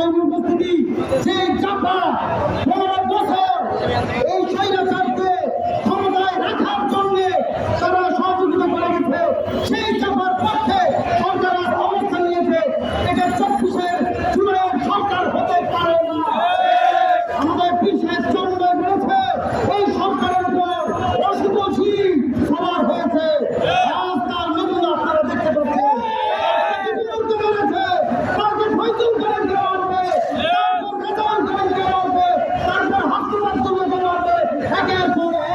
আইনি উপস্থিতি। সেই চাপা পনেরো বছর এই স্বৈরাচারকে ক্ষমতায় রাখার জন্য তারা সহযোগিতা করে গেছে, সেই চাপার পক্ষে সরকার অবস্থান নিয়েছে। এটা চব্বিশের জুলাইয়ের সরকার হতে পারে না। আমাদের বিশেষ হবে একের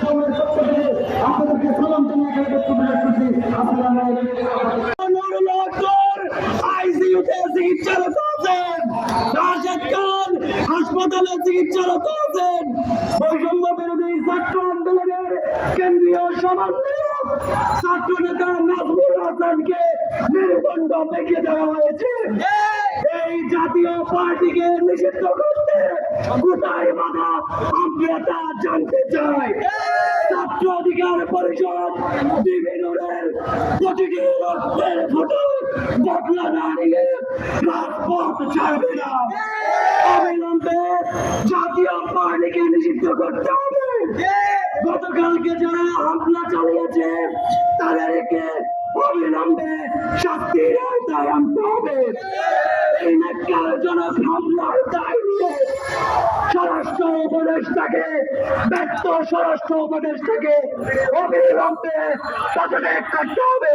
চর্মের পক্ষ থেকে আপনাদেরকে সালাম জানিয়ে এখানে বক্তব্য খান হাসপাতালে চিকিৎসারত আছেন বৈষম্য বিরোধী ছাত্র আন্দোলনের কেন্দ্রীয় সমন্বয়ক ছাত্র নেতা নাজমুল হাসানকে মেরুদণ্ড দেখিয়ে দেওয়া হয়েছে পার্টিকে নিষিদ্ধ করতে কোথায় বাধা আমরা তা জানতে চাই। ছাত্র অধিকার পরিষদ বিভিন্নের প্রতিটি রক্তের ফটো বদলা না রাজপথ ছাড়বে না। অবিলম্বে জাতীয় পার্টিকে নিষিদ্ধ করতে হবে। গতকালকে যারা হামলা চালিয়েছে, তাদেরকে অবিলম্বে শাস্তির আওতায় আনতে হবে। এই ন্যাক্কারজনক হামলার দায় নিয়ে স্বরাষ্ট্র উপদেষ্টাকে ব্যক্ত স্বরাষ্ট্র উপদেষ্টাকে অবিলম্বে পদত্যাগ করতে হবে।